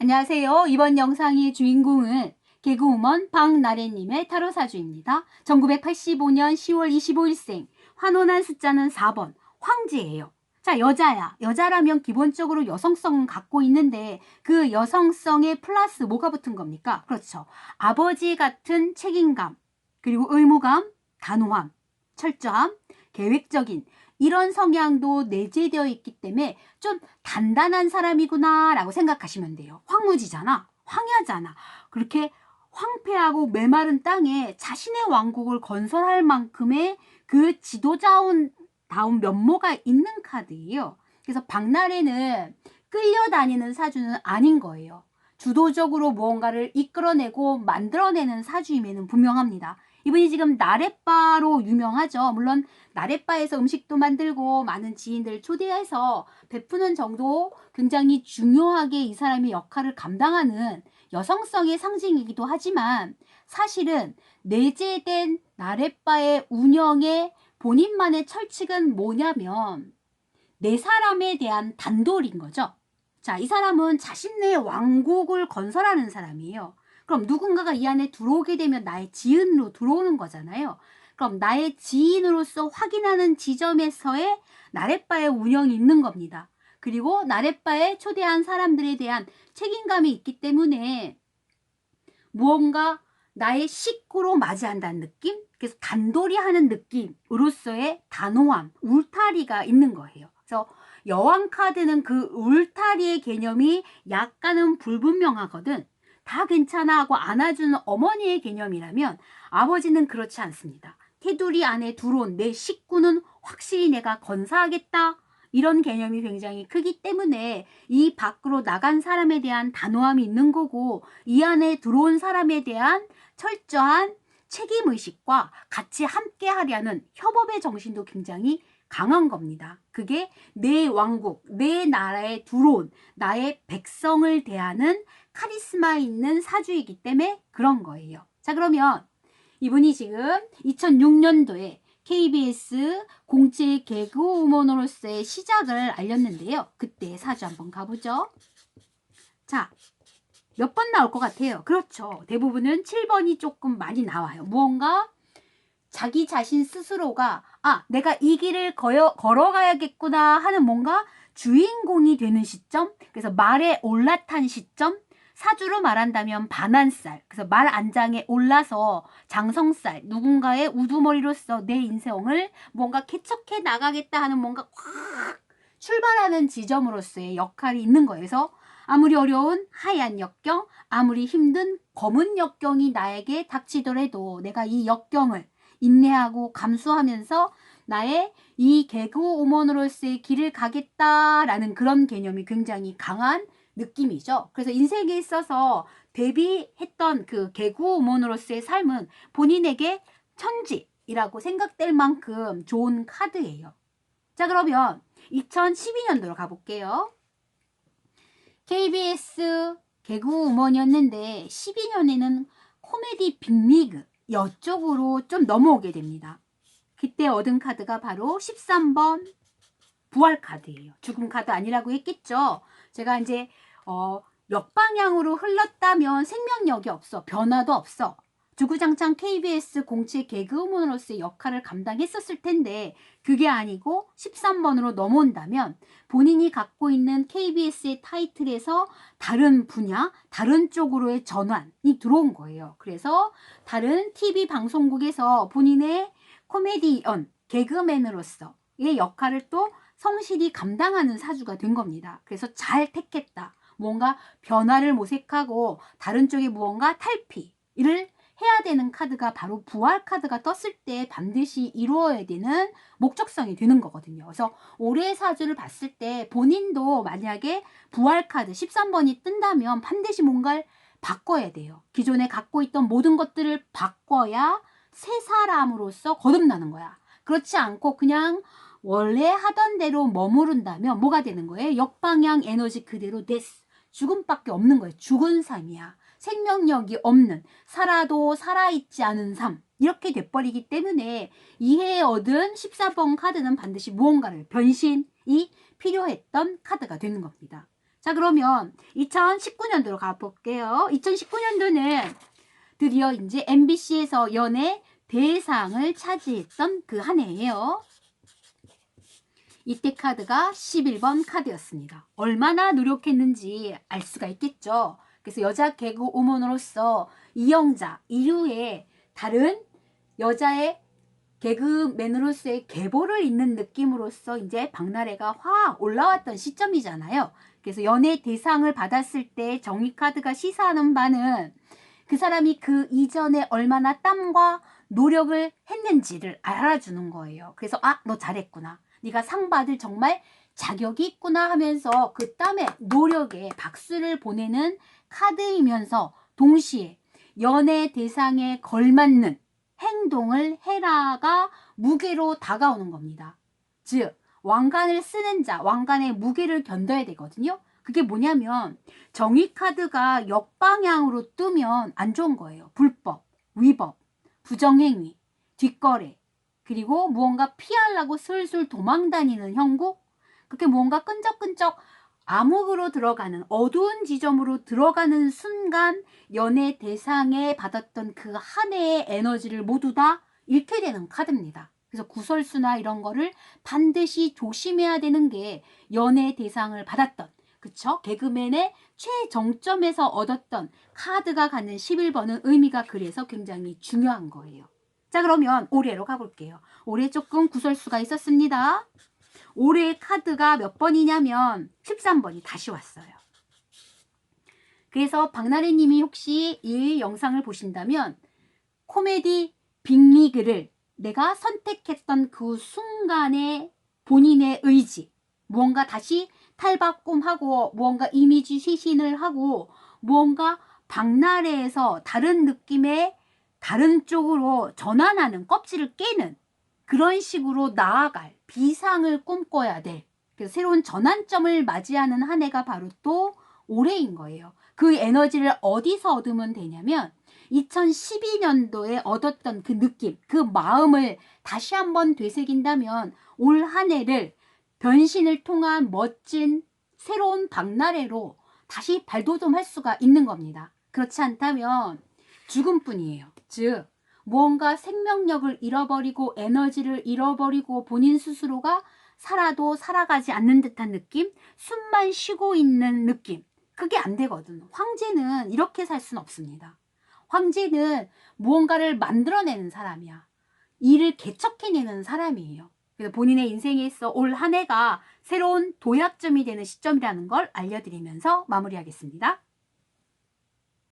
안녕하세요. 이번 영상의 주인공은 개그우먼 박나래님의 타로 사주입니다. 1985년 10월 25일생, 환원한 숫자는 4번, 황제예요. 자, 여자야. 여자라면 기본적으로 여성성은 갖고 있는데 그 여성성에 플러스 뭐가 붙은 겁니까? 그렇죠. 아버지 같은 책임감, 그리고 의무감, 단호함, 철저함, 계획적인 이런 성향도 내재되어 있기 때문에 좀 단단한 사람이구나 라고 생각하시면 돼요. 황무지잖아. 황야잖아. 그렇게 황폐하고 메마른 땅에 자신의 왕국을 건설할 만큼의 그 지도자운 다운 면모가 있는 카드예요. 그래서 박나래는 끌려다니는 사주는 아닌 거예요. 주도적으로 무언가를 이끌어내고 만들어내는 사주임에는 분명합니다. 이분이 지금 나래바로 유명하죠. 물론 나래바에서 음식도 만들고 많은 지인들 초대해서 베푸는 정도 굉장히 중요하게 이 사람이 역할을 감당하는 여성성의 상징이기도 하지만 사실은 내재된 나래바의 운영에 본인만의 철칙은 뭐냐면 내 사람에 대한 단돌인 거죠. 자, 이 사람은 자신의 왕국을 건설하는 사람이에요. 그럼 누군가가 이 안에 들어오게 되면 나의 지인으로 들어오는 거잖아요. 그럼 나의 지인으로서 확인하는 지점에서의 나래바의 운영이 있는 겁니다. 그리고 나래바에 초대한 사람들에 대한 책임감이 있기 때문에 무언가 나의 식구로 맞이한다는 느낌? 그래서 단돌이 하는 느낌으로서의 단호함, 울타리가 있는 거예요. 그래서 여왕 카드는 그 울타리의 개념이 약간은 불분명하거든. 다 괜찮아 하고 안아주는 어머니의 개념이라면 아버지는 그렇지 않습니다. 테두리 안에 들어온 내 식구는 확실히 내가 건사하겠다. 이런 개념이 굉장히 크기 때문에 이 밖으로 나간 사람에 대한 단호함이 있는 거고 이 안에 들어온 사람에 대한 철저한 책임의식과 같이 함께 하려는 협업의 정신도 굉장히 강한 겁니다. 그게 내 왕국, 내 나라에 들어온 나의 백성을 대하는 카리스마 있는 사주이기 때문에 그런 거예요. 자, 그러면 이분이 지금 2006년도에 KBS 공채 개그우먼으로서의 시작을 알렸는데요. 그때 사주 한번 가보죠. 자, 몇 번 나올 것 같아요. 그렇죠. 대부분은 7번이 조금 많이 나와요. 무언가 자기 자신 스스로가 아, 내가 이 길을 걸어, 걸어가야겠구나 하는 뭔가 주인공이 되는 시점, 그래서 말에 올라탄 시점, 사주로 말한다면 반한살, 그래서 말 안장에 올라서 장성살, 누군가의 우두머리로서 내 인생을 뭔가 개척해 나가겠다 하는 뭔가 확 출발하는 지점으로서의 역할이 있는 거예요. 그래서 아무리 어려운 하얀 역경, 아무리 힘든 검은 역경이 나에게 닥치더라도 내가 이 역경을 인내하고 감수하면서 나의 이 개그 우먼으로서의 길을 가겠다라는 그런 개념이 굉장히 강한 느낌이죠. 그래서 인생에 있어서 데뷔했던 그 개그 우먼으로서의 삶은 본인에게 천지이라고 생각될 만큼 좋은 카드예요. 자, 그러면 2012년도로 가볼게요. KBS 개그 우먼이었는데 12년에는 코미디 빅리그 여쪽으로 좀 넘어오게 됩니다. 그때 얻은 카드가 바로 13번 부활 카드예요. 죽음 카드 아니라고 했겠죠. 제가 이제 어, 역방향으로 흘렀다면 생명력이 없어. 변화도 없어. 주구장창 KBS 공채 개그우먼으로서의 역할을 감당했었을 텐데 그게 아니고 13번으로 넘어온다면 본인이 갖고 있는 KBS의 타이틀에서 다른 분야, 다른 쪽으로의 전환이 들어온 거예요. 그래서 다른 TV 방송국에서 본인의 코미디언, 개그맨으로서의 역할을 또 성실히 감당하는 사주가 된 겁니다. 그래서 잘 택했다. 뭔가 변화를 모색하고 다른 쪽에 무언가 탈피를 해야 되는 카드가 바로 부활 카드가 떴을 때 반드시 이루어야 되는 목적성이 되는 거거든요. 그래서 올해 사주를 봤을 때 본인도 만약에 부활 카드 13번이 뜬다면 반드시 뭔가를 바꿔야 돼요. 기존에 갖고 있던 모든 것들을 바꿔야 새 사람으로서 거듭나는 거야. 그렇지 않고 그냥 원래 하던 대로 머무른다면 뭐가 되는 거예요? 역방향 에너지 그대로 데스. 죽음밖에 없는 거예요. 죽은 삶이야. 생명력이 없는, 살아도 살아있지 않은 삶. 이렇게 돼버리기 때문에 이해에 얻은 14번 카드는 반드시 무언가를 변신이 필요했던 카드가 되는 겁니다. 자, 그러면 2019년도로 가볼게요. 2019년도는 드디어 이제 MBC에서 연예 대상을 차지했던 그 한 해예요. 이때 카드가 11번 카드였습니다. 얼마나 노력했는지 알 수가 있겠죠. 그래서 여자 개그우먼으로서 이영자 이후에 다른 여자의 개그맨으로서의 계보를 잇는 느낌으로서 이제 박나래가 확 올라왔던 시점이잖아요. 그래서 연예 대상을 받았을 때 정의 카드가 시사하는 바는 그 사람이 그 이전에 얼마나 땀과 노력을 했는지를 알아주는 거예요. 그래서 아, 너 잘했구나. 네가 상 받을 정말 자격이 있구나 하면서 그 땀에 노력에 박수를 보내는 카드이면서 동시에 연애 대상에 걸맞는 행동을 해라가 무게로 다가오는 겁니다. 즉, 왕관을 쓰는 자, 왕관의 무게를 견뎌야 되거든요. 그게 뭐냐면 정의 카드가 역방향으로 뜨면 안 좋은 거예요. 불법, 위법, 부정행위, 뒷거래, 그리고 무언가 피하려고 슬슬 도망다니는 형국, 그렇게 무언가 끈적끈적 암흑으로 들어가는 어두운 지점으로 들어가는 순간 연애 대상에 받았던 그 한 해의 에너지를 모두 다 잃게 되는 카드입니다. 그래서 구설수나 이런 거를 반드시 조심해야 되는 게 연애 대상을 받았던 그쵸? 개그맨의 최정점에서 얻었던 카드가 갖는 11번은 의미가 그래서 굉장히 중요한 거예요. 자 그러면 올해로 가볼게요. 올해 조금 구설수가 있었습니다. 올해 카드가 몇 번이냐면 13번이 다시 왔어요. 그래서 박나래 님이 혹시 이 영상을 보신다면 코미디 빅리그를 내가 선택했던 그 순간의 본인의 의지, 무언가 다시 탈바꿈하고 무언가 이미지 쇄신을 하고 무언가 박나래에서 다른 느낌의 다른 쪽으로 전환하는 껍질을 깨는 그런 식으로 나아갈 비상을 꿈꿔야 돼. 그래서 새로운 전환점을 맞이하는 한 해가 바로 또 올해인 거예요. 그 에너지를 어디서 얻으면 되냐면 2012년도에 얻었던 그 느낌, 그 마음을 다시 한번 되새긴다면 올 한 해를 변신을 통한 멋진 새로운 박나래로 다시 발돋움할 수가 있는 겁니다. 그렇지 않다면 죽음뿐이에요. 즉 무언가 생명력을 잃어버리고 에너지를 잃어버리고 본인 스스로가 살아도 살아가지 않는 듯한 느낌, 숨만 쉬고 있는 느낌. 그게 안 되거든. 황제는 이렇게 살 수는 없습니다. 황제는 무언가를 만들어내는 사람이야. 일을 개척해내는 사람이에요. 그래서 본인의 인생에 있어 올 한 해가 새로운 도약점이 되는 시점이라는 걸 알려드리면서 마무리하겠습니다.